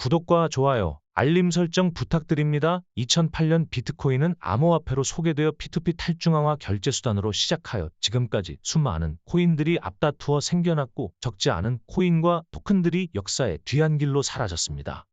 구독과 좋아요, 알림 설정 부탁드립니다. 2008년 비트코인은 암호화폐로 소개되어 P2P 탈중앙화 결제 수단으로 시작하여 지금까지 수많은 코인들이 앞다투어 생겨났고 적지 않은 코인과 토큰들이 역사의 뒤안길로 사라졌습니다.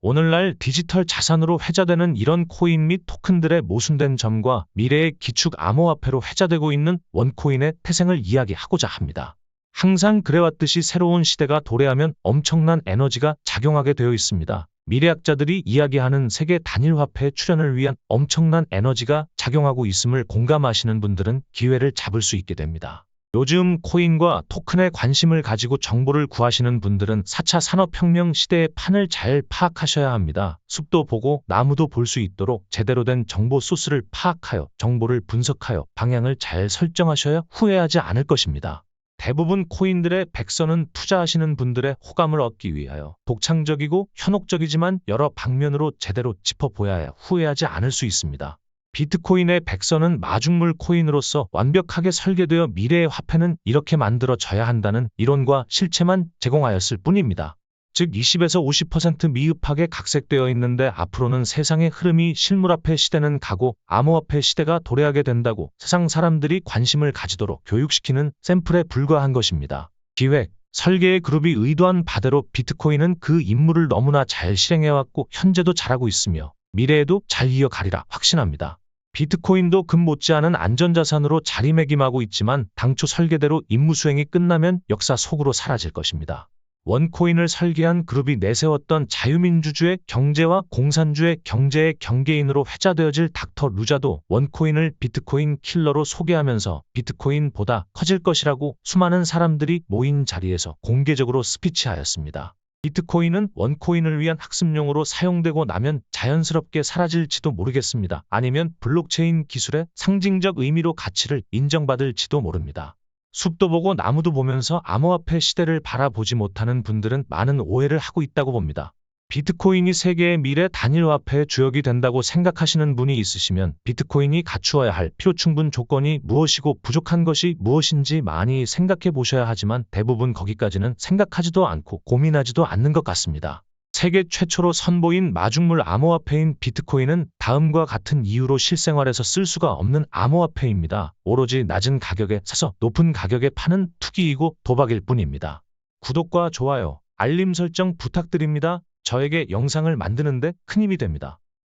오늘날 디지털 자산으로 회자되는 이런 코인 및 토큰들의 모순된 점과 미래의 기축 암호화폐로 회자되고 있는 원코인의 태생을 이야기하고자 합니다. 항상 그래왔듯이 새로운 시대가 도래하면 엄청난 에너지가 작용하게 되어 있습니다. 미래학자들이 이야기하는 세계 단일 화폐 출현을 위한 엄청난 에너지가 작용하고 있음을 공감하시는 분들은 기회를 잡을 수 있게 됩니다. 요즘 코인과 토큰에 관심을 가지고 정보를 구하시는 분들은 4차 산업혁명 시대의 판을 잘 파악하셔야 합니다. 숲도 보고 나무도 볼 수 있도록 제대로 된 정보 소스를 파악하여 정보를 분석하여 방향을 잘 설정하셔야 후회하지 않을 것입니다. 대부분 코인들의 백선은 투자하시는 분들의 호감을 얻기 위하여 독창적이고 현혹적이지만 여러 방면으로 제대로 짚어보아야 후회하지 않을 수 있습니다. 비트코인의 백선은 마중물 코인으로서 완벽하게 설계되어 미래의 화폐는 이렇게 만들어져야 한다는 이론과 실체만 제공하였을 뿐입니다. 즉 20에서 50% 미흡하게 각색되어 있는데 앞으로는 세상의 흐름이 실물화폐 시대는 가고 암호화폐 시대가 도래하게 된다고 세상 사람들이 관심을 가지도록 교육시키는 샘플에 불과한 것입니다. 기획, 설계의 그룹이 의도한 바대로 비트코인은 그 임무를 너무나 잘 실행해왔고 현재도 잘하고 있으며 미래에도 잘 이어가리라 확신합니다. 비트코인도 금 못지않은 안전자산으로 자리매김하고 있지만 당초 설계대로 임무 수행이 끝나면 역사 속으로 사라질 것입니다. 원코인을 설계한 그룹이 내세웠던 자유민주주의 경제와 공산주의 경제의 경계인으로 회자되어질 닥터 루자도 원코인을 비트코인 킬러로 소개하면서 비트코인보다 커질 것이라고 수많은 사람들이 모인 자리에서 공개적으로 스피치하였습니다. 비트코인은 원코인을 위한 학습용으로 사용되고 나면 자연스럽게 사라질지도 모르겠습니다. 아니면 블록체인 기술의 상징적 의미로 가치를 인정받을지도 모릅니다. 숲도 보고 나무도 보면서 암호화폐 시대를 바라보지 못하는 분들은 많은 오해를 하고 있다고 봅니다. 비트코인이 세계의 미래 단일화폐의 주역이 된다고 생각하시는 분이 있으시면 비트코인이 갖추어야 할 필요 충분 조건이 무엇이고 부족한 것이 무엇인지 많이 생각해 보셔야 하지만 대부분 거기까지는 생각하지도 않고 고민하지도 않는 것 같습니다. 세계 최초로 선보인 마중물 암호화폐인 비트코인은 다음과 같은 이유로 실생활에서 쓸 수가 없는 암호화폐입니다. 오로지 낮은 가격에 사서 높은 가격에 파는 투기이고 도박일 뿐입니다. 구독과 좋아요, 알림 설정 부탁드립니다. 저에게 영상을 만드는데 큰 힘이 됩니다.